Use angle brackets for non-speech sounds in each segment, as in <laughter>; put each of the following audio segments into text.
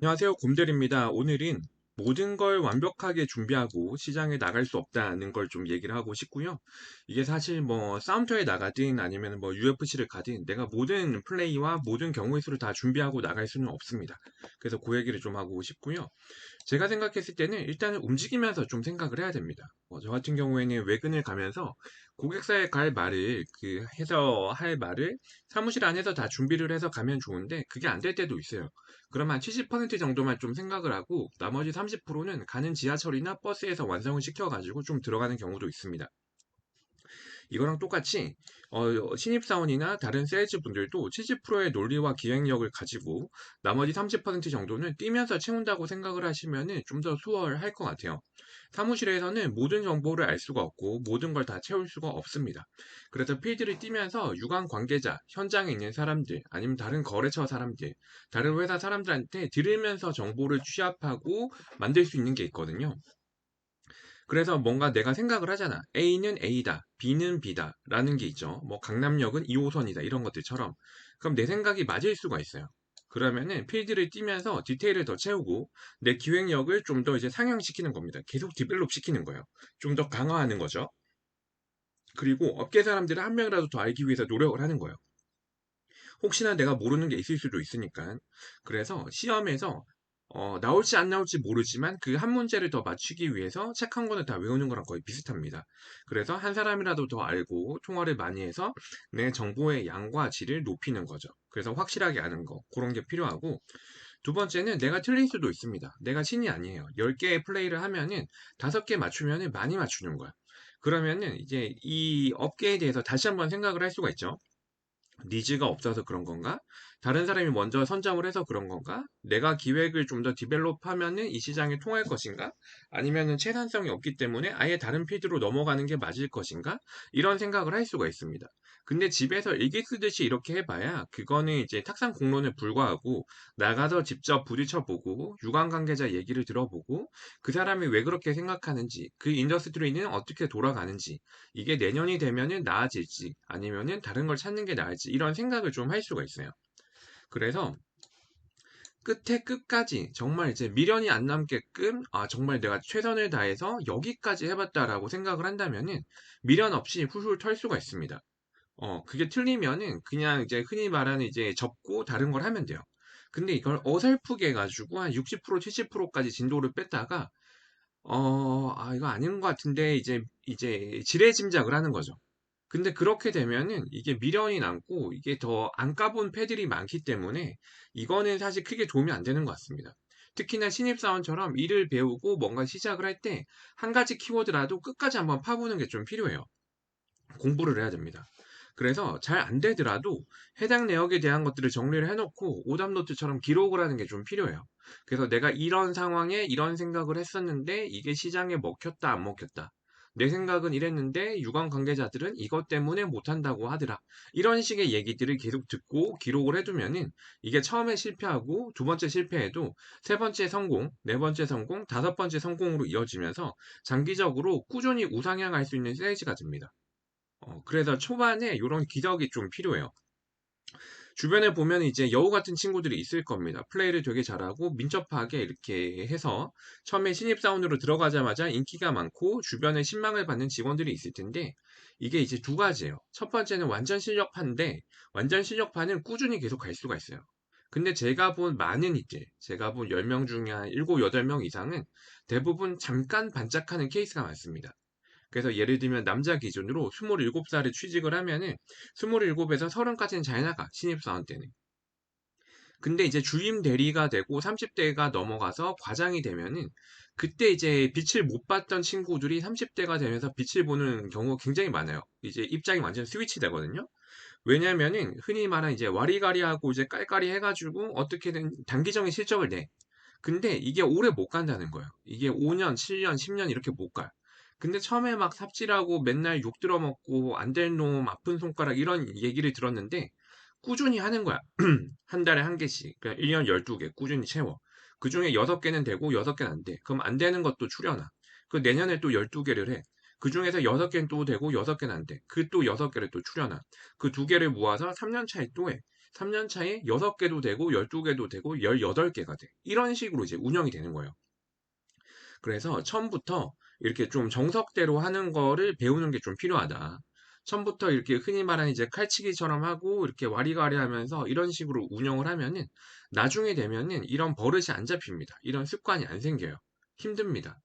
안녕하세요. 곰들입니다. 오늘은 모든 걸 완벽하게 준비하고 시장에 나갈 수 없다는 걸 좀 얘기를 하고 싶고요. 이게 사실 뭐 싸움터에 나가든 아니면 뭐 UFC를 가든 내가 모든 플레이와 모든 경우의 수를 다 준비하고 나갈 수는 없습니다. 그래서 그 얘기를 좀 하고 싶고요. 제가 생각했을 때는 일단은 움직이면서 좀 생각을 해야 됩니다. 어, 저 같은 경우에는 외근을 가면서 고객사에 갈 말을 그 해서 할 말을 사무실 안에서 다 준비를 해서 가면 좋은데 그게 안 될 때도 있어요. 그럼 한70% 정도만 좀 생각을 하고 나머지 30%는 가는 지하철이나 버스에서 완성을 시켜가지고 좀 들어가는 경우도 있습니다. 이거랑 똑같이 어, 신입사원이나 다른 세일즈분들도 70%의 논리와 기획력을 가지고 나머지 30% 정도는 뛰면서 채운다고 생각을 하시면 좀 더 수월할 것 같아요. 사무실에서는 모든 정보를 알 수가 없고 모든 걸 다 채울 수가 없습니다. 그래서 필드를 뛰면서 유관 관계자, 현장에 있는 사람들, 아니면 다른 거래처 사람들, 다른 회사 사람들한테 들으면서 정보를 취합하고 만들 수 있는 게 있거든요. 그래서 뭔가 내가 생각을 하잖아. A는 A다, B는 B다 라는 게 있죠. 뭐 강남역은 2호선이다 이런 것들처럼. 그럼 내 생각이 맞을 수가 있어요. 그러면은 필드를 뛰면서 디테일을 더 채우고 내 기획력을 좀 더 이제 상향시키는 겁니다. 계속 디벨롭 시키는 거예요. 좀 더 강화하는 거죠. 그리고 업계 사람들을 한 명이라도 더 알기 위해서 노력을 하는 거예요. 혹시나 내가 모르는 게 있을 수도 있으니까. 그래서 시험에서 어, 나올지 안 나올지 모르지만 그 한 문제를 더 맞추기 위해서 책 한 권을 다 외우는 거랑 거의 비슷합니다. 그래서 한 사람이라도 더 알고 통화를 많이 해서 내 정보의 양과 질을 높이는 거죠. 그래서 확실하게 아는 거 그런 게 필요하고 두 번째는 내가 틀릴 수도 있습니다. 내가 신이 아니에요. 10개의 플레이를 하면은 5개 맞추면은 많이 맞추는 거야. 그러면은 이제 이 업계에 대해서 다시 한번 생각을 할 수가 있죠. 니즈가 없어서 그런 건가? 다른 사람이 먼저 선점을 해서 그런 건가? 내가 기획을 좀 더 디벨롭하면은 이 시장에 통할 것인가? 아니면은 채산성이 없기 때문에 아예 다른 필드로 넘어가는 게 맞을 것인가? 이런 생각을 할 수가 있습니다. 근데 집에서 일기 쓰듯이 이렇게 해봐야 그거는 이제 탁상 공론에 불과하고 나가서 직접 부딪혀보고 유관 관계자 얘기를 들어보고 그 사람이 왜 그렇게 생각하는지 그 인더스트리는 어떻게 돌아가는지 이게 내년이 되면은 나아질지 아니면은 다른 걸 찾는 게 나을지 이런 생각을 좀 할 수가 있어요. 그래서 끝에 끝까지 정말 이제 미련이 안 남게끔 아 정말 내가 최선을 다해서 여기까지 해봤다라고 생각을 한다면은 미련 없이 훌훌 털 수가 있습니다. 어 그게 틀리면은 그냥 이제 흔히 말하는 이제 접고 다른 걸 하면 돼요. 근데 이걸 어설프게 해가지고 한 60% 70%까지 진도를 뺐다가 어 아 이거 아닌 것 같은데 이제 이제 지레짐작을 하는 거죠. 근데 그렇게 되면은 이게 미련이 남고 이게 더 안 까본 패들이 많기 때문에 이거는 사실 크게 도움이 안 되는 것 같습니다. 특히나 신입사원처럼 일을 배우고 뭔가 시작을 할 때 한 가지 키워드라도 끝까지 한번 파보는 게 좀 필요해요. 공부를 해야 됩니다. 그래서 잘 안 되더라도 해당 내역에 대한 것들을 정리를 해놓고 오답노트처럼 기록을 하는 게 좀 필요해요. 그래서 내가 이런 상황에 이런 생각을 했었는데 이게 시장에 먹혔다 안 먹혔다. 내 생각은 이랬는데 유관 관계자들은 이것 때문에 못한다고 하더라. 이런 식의 얘기들을 계속 듣고 기록을 해두면은 이게 처음에 실패하고 두 번째 실패해도 세 번째 성공, 네 번째 성공, 다섯 번째 성공으로 이어지면서 장기적으로 꾸준히 우상향할 수 있는 세일즈가 됩니다. 어, 그래서 초반에 이런 기적이 좀 필요해요. 주변에 보면 이제 여우 같은 친구들이 있을 겁니다. 플레이를 되게 잘하고 민첩하게 이렇게 해서 처음에 신입사원으로 들어가자마자 인기가 많고 주변에 신망을 받는 직원들이 있을 텐데 이게 이제 두 가지예요. 첫 번째는 완전 실력파인데 완전 실력파는 꾸준히 계속 갈 수가 있어요. 근데 제가 본 많은 이들, 제가 본 10명 중에 한 7, 8명 이상은 대부분 잠깐 반짝하는 케이스가 많습니다. 그래서 예를 들면 남자 기준으로 27살에 취직을 하면은 27에서 30까지는 잘 나가 신입사원 때는 근데 이제 주임 대리가 되고 30대가 넘어가서 과장이 되면은 그때 이제 빛을 못 봤던 친구들이 30대가 되면서 빛을 보는 경우가 굉장히 많아요. 이제 입장이 완전 스위치 되거든요. 왜냐면은 흔히 말하는 이제 와리가리하고 이제 깔깔이 해가지고 어떻게든 단기적인 실적을 내. 근데 이게 오래 못 간다는 거예요. 이게 5년, 7년, 10년 이렇게 못 가요. 근데 처음에 막 삽질하고 맨날 욕 들어먹고 안 될 놈, 아픈 손가락 이런 얘기를 들었는데 꾸준히 하는 거야. <clears throat> 한 달에 한 개씩. 그러니까 1년 12개 꾸준히 채워. 그 중에 6개는 되고 6개는 안 돼. 그럼 안 되는 것도 줄여놔. 그 내년에 또 12개를 해. 그 중에서 6개는 또 되고 6개는 안 돼. 그 또 6개를 또 줄여놔. 그 두 개를 모아서 3년 차에 또 해. 3년 차에 6개도 되고 12개도 되고 18개가 돼. 이런 식으로 이제 운영이 되는 거예요. 그래서 처음부터 이렇게 좀 정석대로 하는 거를 배우는 게 좀 필요하다. 처음부터 이렇게 흔히 말하는 이제 칼치기처럼 하고 이렇게 와리가리 하면서 이런 식으로 운영을 하면은 나중에 되면은 이런 버릇이 안 잡힙니다. 이런 습관이 안 생겨요. 힘듭니다.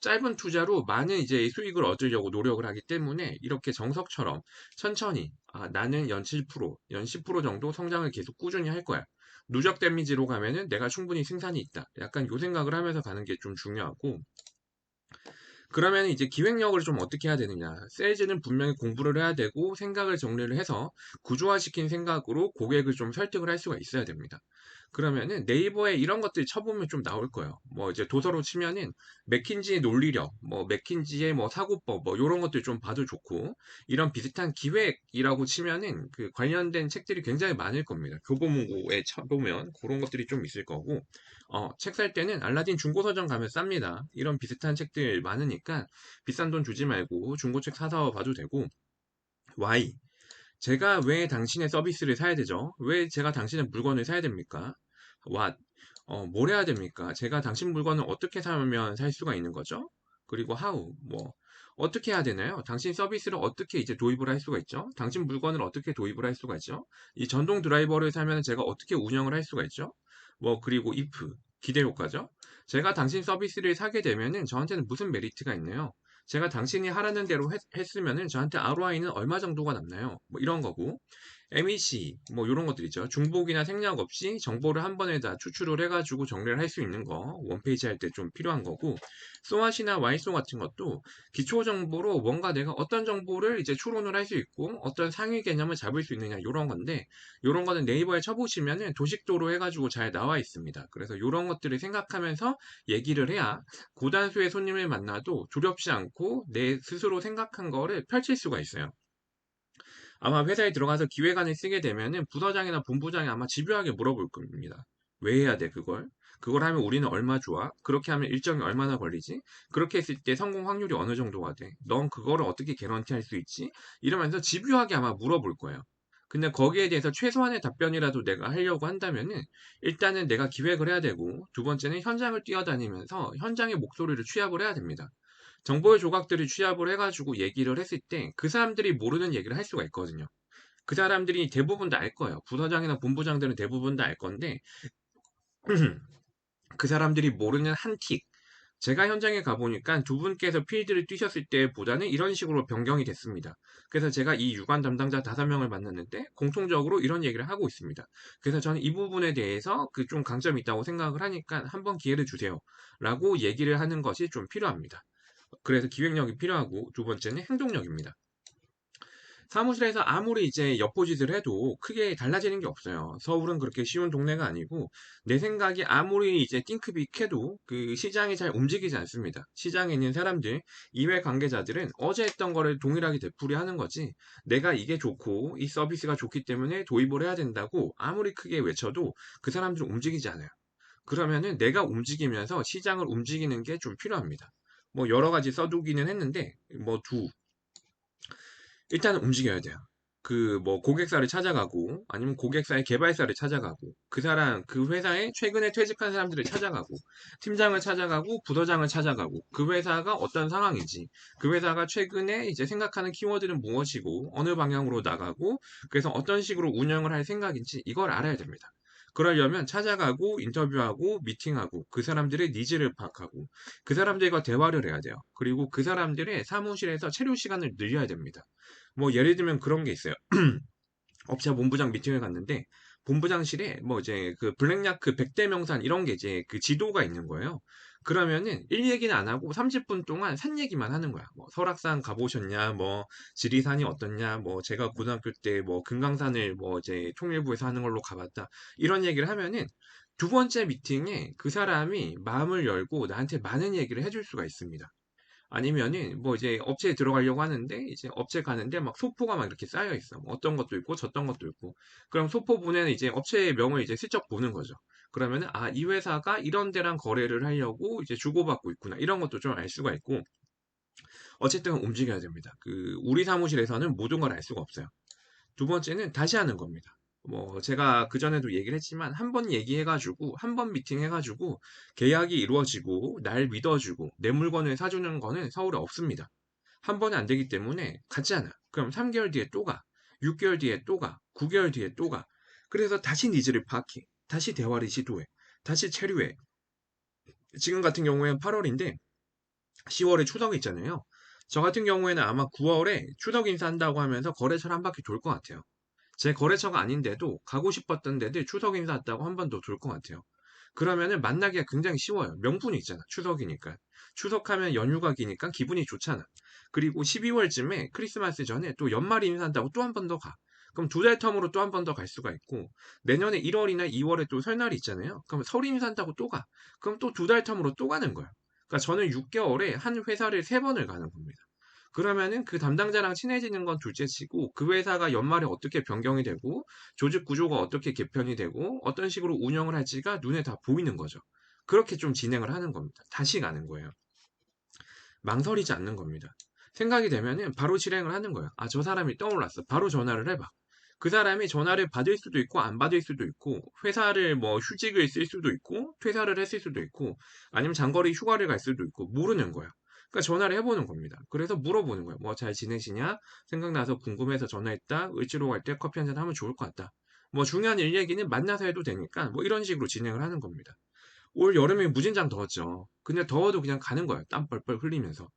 짧은 투자로 많은 이제 수익을 얻으려고 노력을 하기 때문에 이렇게 정석처럼 천천히 아, 나는 연 7%, 연 10% 정도 성장을 계속 꾸준히 할 거야. 누적 데미지로 가면은 내가 충분히 승산이 있다. 약간 요 생각을 하면서 가는 게 좀 중요하고 그러면 이제 기획력을 좀 어떻게 해야 되느냐. 세일즈는 분명히 공부를 해야 되고 생각을 정리를 해서 구조화시킨 생각으로 고객을 좀 설득을 할 수가 있어야 됩니다. 그러면은 네이버에 이런 것들이 쳐보면 좀 나올 거예요. 뭐 이제 도서로 치면은 맥킨지의 논리력, 뭐 맥킨지의 뭐 사고법, 뭐 이런 것들 좀 봐도 좋고 이런 비슷한 기획이라고 치면은 그 관련된 책들이 굉장히 많을 겁니다. 교보문고에 쳐보면 그런 것들이 좀 있을 거고 어, 책 살 때는 알라딘 중고서점 가면 쌉니다. 이런 비슷한 책들 많으니까 비싼 돈 주지 말고 중고책 사서 봐도 되고 Y 제가 왜 당신의 서비스를 사야 되죠? 왜 제가 당신의 물건을 사야 됩니까? what 어, 뭘 해야 됩니까? 제가 당신 물건을 어떻게 사면 살 수가 있는 거죠? 그리고 how 뭐 어떻게 해야 되나요? 당신 서비스를 어떻게 이제 도입을 할 수가 있죠? 당신 물건을 어떻게 도입을 할 수가 있죠? 이 전동 드라이버를 사면 제가 어떻게 운영을 할 수가 있죠? 뭐 그리고 if 기대 효과죠. 제가 당신 서비스를 사게 되면은 저한테는 무슨 메리트가 있나요? 제가 당신이 하라는 대로 했, 으면은 저한테 ROI는 얼마 정도가 남나요? 뭐 이런 거고 MEC 뭐 이런 것들이죠. 중복이나 생략 없이 정보를 한 번에 다 추출을 해가지고 정리를 할 수 있는 거 원페이지 할 때 좀 필요한 거고 소아시나 와이소 같은 것도 기초 정보로 뭔가 내가 어떤 정보를 이제 추론을 할 수 있고 어떤 상위 개념을 잡을 수 있느냐 이런 건데 이런 거는 네이버에 쳐보시면은 도식도로 해가지고 잘 나와 있습니다. 그래서 이런 것들을 생각하면서 얘기를 해야 고단수의 손님을 만나도 두렵지 않고 내 스스로 생각한 거를 펼칠 수가 있어요. 아마 회사에 들어가서 기획안을 쓰게 되면은 부서장이나 본부장이 아마 집요하게 물어볼 겁니다. 왜 해야 돼, 그걸? 그걸 하면 우리는 얼마 좋아? 그렇게 하면 일정이 얼마나 걸리지? 그렇게 했을 때 성공 확률이 어느 정도가 돼? 넌 그거를 어떻게 개런티 할 수 있지? 이러면서 집요하게 아마 물어볼 거예요. 근데 거기에 대해서 최소한의 답변이라도 내가 하려고 한다면은 일단은 내가 기획을 해야 되고 두 번째는 현장을 뛰어다니면서 현장의 목소리를 취합을 해야 됩니다. 정보의 조각들을 취합을 해가지고 얘기를 했을 때 그 사람들이 모르는 얘기를 할 수가 있거든요. 그 사람들이 대부분 다 알 거예요. 부서장이나 본부장들은 대부분 다 알 건데 <clears throat> 그 사람들이 모르는 한 틱. 제가 현장에 가보니까 두 분께서 필드를 뛰셨을 때보다는 이런 식으로 변경이 됐습니다. 그래서 제가 이 유관 담당자 다섯 명을 만났는데 공통적으로 이런 얘기를 하고 있습니다. 그래서 저는 이 부분에 대해서 그 좀 강점이 있다고 생각을 하니까 한번 기회를 주세요. 라고 얘기를 하는 것이 좀 필요합니다. 그래서 기획력이 필요하고 두 번째는 행동력입니다. 사무실에서 아무리 이제 엿보짓을 해도 크게 달라지는 게 없어요. 서울은 그렇게 쉬운 동네가 아니고 내 생각이 아무리 이제 띵크빅해도 그 시장이 잘 움직이지 않습니다. 시장에 있는 사람들, 이외 관계자들은 어제 했던 거를 동일하게 되풀이하는 거지. 내가 이게 좋고 이 서비스가 좋기 때문에 도입을 해야 된다고 아무리 크게 외쳐도 그 사람들은 움직이지 않아요. 그러면은 내가 움직이면서 시장을 움직이는 게 좀 필요합니다. 뭐 여러 가지 써두기는 했는데 뭐 두 일단은 움직여야 돼요. 그 뭐 고객사를 찾아가고 아니면 고객사의 개발사를 찾아가고 그 사람 그 회사에 최근에 퇴직한 사람들을 찾아가고 팀장을 찾아가고 부서장을 찾아가고 그 회사가 어떤 상황인지 그 회사가 최근에 이제 생각하는 키워드는 무엇이고 어느 방향으로 나가고 그래서 어떤 식으로 운영을 할 생각인지 이걸 알아야 됩니다. 그러려면 찾아가고 인터뷰하고 미팅하고 그 사람들의 니즈를 파악하고 그 사람들과 대화를 해야 돼요. 그리고 그 사람들의 사무실에서 체류 시간을 늘려야 됩니다. 뭐 예를 들면 그런 게 있어요. <clears throat> 업체 본부장 미팅을 갔는데 본부장실에 뭐 이제 그 블랙야크 100대 명산 이런 게 이제 그 지도가 있는 거예요. 그러면은 일 얘기는 안 하고 30분 동안 산 얘기만 하는 거야. 뭐 설악산 가보셨냐, 뭐 지리산이 어떻냐, 뭐 제가 고등학교 때 뭐 금강산을 뭐 이제 통일부에서 하는 걸로 가봤다. 이런 얘기를 하면은 두 번째 미팅에 그 사람이 마음을 열고 나한테 많은 얘기를 해줄 수가 있습니다. 아니면은 뭐 이제 업체에 들어가려고 하는데 이제 업체 가는데 막 소포가 막 이렇게 쌓여 있어. 뭐 어떤 것도 있고 저떤 것도 있고. 그럼 소포 분에는 이제 업체의 명을 이제 슬쩍 보는 거죠. 그러면은 아, 이 회사가 이런 데랑 거래를 하려고 이제 주고받고 있구나. 이런 것도 좀 알 수가 있고 어쨌든 움직여야 됩니다. 그 우리 사무실에서는 모든 걸 알 수가 없어요. 두 번째는 다시 하는 겁니다. 뭐 제가 그전에도 얘기를 했지만 한 번 얘기해가지고 한 번 미팅 해가지고 계약이 이루어지고 날 믿어주고 내 물건을 사주는 거는 서울에 없습니다. 한 번에 안 되기 때문에 가잖아. 그럼 3개월 뒤에 또 가. 6개월 뒤에 또 가. 9개월 뒤에 또 가. 그래서 다시 니즈를 파악해. 다시 대화를 시도해. 다시 체류해. 지금 같은 경우에는 8월인데 10월에 추석이 있잖아요. 저 같은 경우에는 아마 9월에 추석 인사한다고 하면서 거래처를 한 바퀴 돌 것 같아요. 제 거래처가 아닌데도 가고 싶었던 데들 추석 인사 왔다고 한 번 더 돌 것 같아요. 그러면은 만나기가 굉장히 쉬워요. 명분이 있잖아. 추석이니까. 추석하면 연휴가 기니까 기분이 좋잖아. 그리고 12월쯤에 크리스마스 전에 또 연말 인사한다고 또 한 번 더 가. 그럼 두 달 텀으로 또 한 번 더 갈 수가 있고 내년에 1월이나 2월에 또 설날이 있잖아요. 그럼 설 인사한다고 또 가. 그럼 또 두 달 텀으로 또 가는 거야. 그러니까 저는 6개월에 한 회사를 세 번을 가는 겁니다. 그러면은 그 담당자랑 친해지는 건 둘째치고 그 회사가 연말에 어떻게 변경이 되고 조직 구조가 어떻게 개편이 되고 어떤 식으로 운영을 할지가 눈에 다 보이는 거죠. 그렇게 좀 진행을 하는 겁니다. 다시 가는 거예요. 망설이지 않는 겁니다. 생각이 되면은 바로 실행을 하는 거예요. 아, 저 사람이 떠올랐어. 바로 전화를 해봐. 그 사람이 전화를 받을 수도 있고 안 받을 수도 있고 회사를 뭐 휴직을 쓸 수도 있고 퇴사를 했을 수도 있고 아니면 장거리 휴가를 갈 수도 있고 모르는 거야. 그러니까 전화를 해보는 겁니다. 그래서 물어보는 거예요. 뭐 잘 지내시냐? 생각나서 궁금해서 전화했다. 을지로 갈 때 커피 한잔 하면 좋을 것 같다. 뭐 중요한 일 얘기는 만나서 해도 되니까 뭐 이런 식으로 진행을 하는 겁니다. 올 여름에 무진장 더웠죠. 근데 더워도 그냥 가는 거예요. 땀 뻘뻘 흘리면서.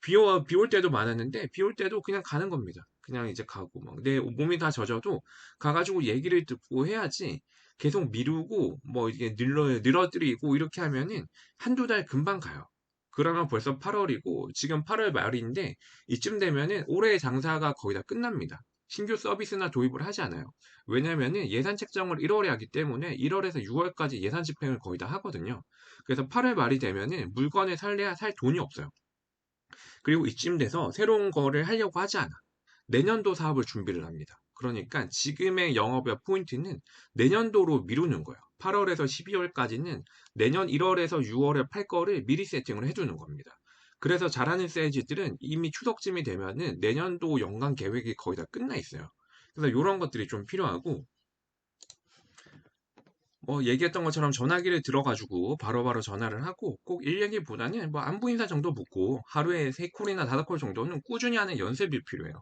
비올 비올 때도 많았는데 비 올 때도 그냥 가는 겁니다. 그냥 이제 가고 막 내 몸이 다 젖어도 가가지고 얘기를 듣고 해야지 계속 미루고 뭐 이게 늘러 늘어뜨리고 이렇게 하면은 한두 달 금방 가요. 그러면 벌써 8월이고 지금 8월 말인데 이쯤 되면은 올해 장사가 거의 다 끝납니다. 신규 서비스나 도입을 하지 않아요. 왜냐면은 예산 책정을 1월에 하기 때문에 1월에서 6월까지 예산 집행을 거의 다 하거든요. 그래서 8월 말이 되면은 물건을 살래야 살 돈이 없어요. 그리고 이쯤 돼서 새로운 거를 하려고 하지 않아. 내년도 사업을 준비를 합니다. 그러니까 지금의 영업의 포인트는 내년도로 미루는 거예요. 8월에서 12월까지는 내년 1월에서 6월에 팔 거를 미리 세팅을 해두는 겁니다. 그래서 잘하는 세일즈들은 이미 추석쯤이 되면은 내년도 연간 계획이 거의 다 끝나 있어요. 그래서 이런 것들이 좀 필요하고 뭐 얘기했던 것처럼 전화기를 들어가지고 바로바로 전화를 하고 꼭 일 얘기보다는 뭐 안부 인사 정도 묻고 하루에 세 콜이나 다섯 콜 정도는 꾸준히 하는 연습이 필요해요.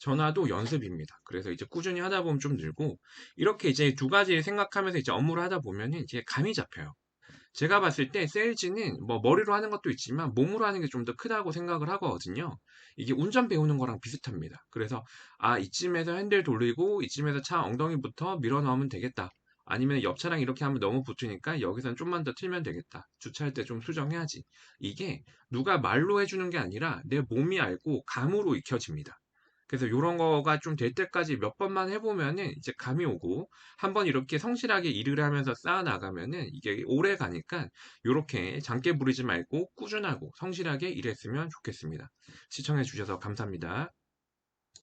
전화도 연습입니다. 그래서 이제 꾸준히 하다 보면 좀 늘고 이렇게 이제 두 가지 생각하면서 이제 업무를 하다 보면은 이제 감이 잡혀요. 제가 봤을 때 세일즈는 뭐 머리로 하는 것도 있지만 몸으로 하는 게 좀 더 크다고 생각을 하거든요. 이게 운전 배우는 거랑 비슷합니다. 그래서 아 이쯤에서 핸들 돌리고 이쯤에서 차 엉덩이부터 밀어 넣으면 되겠다. 아니면 옆 차랑 이렇게 하면 너무 붙으니까 여기선 좀만 더 틀면 되겠다. 주차할 때 좀 수정해야지. 이게 누가 말로 해주는 게 아니라 내 몸이 알고 감으로 익혀집니다. 그래서 이런 거가 좀 될 때까지 몇 번만 해보면은 이제 감이 오고 한번 이렇게 성실하게 일을 하면서 쌓아 나가면은 이게 오래 가니까 이렇게 장깨 부리지 말고 꾸준하고 성실하게 일했으면 좋겠습니다. 시청해 주셔서 감사합니다.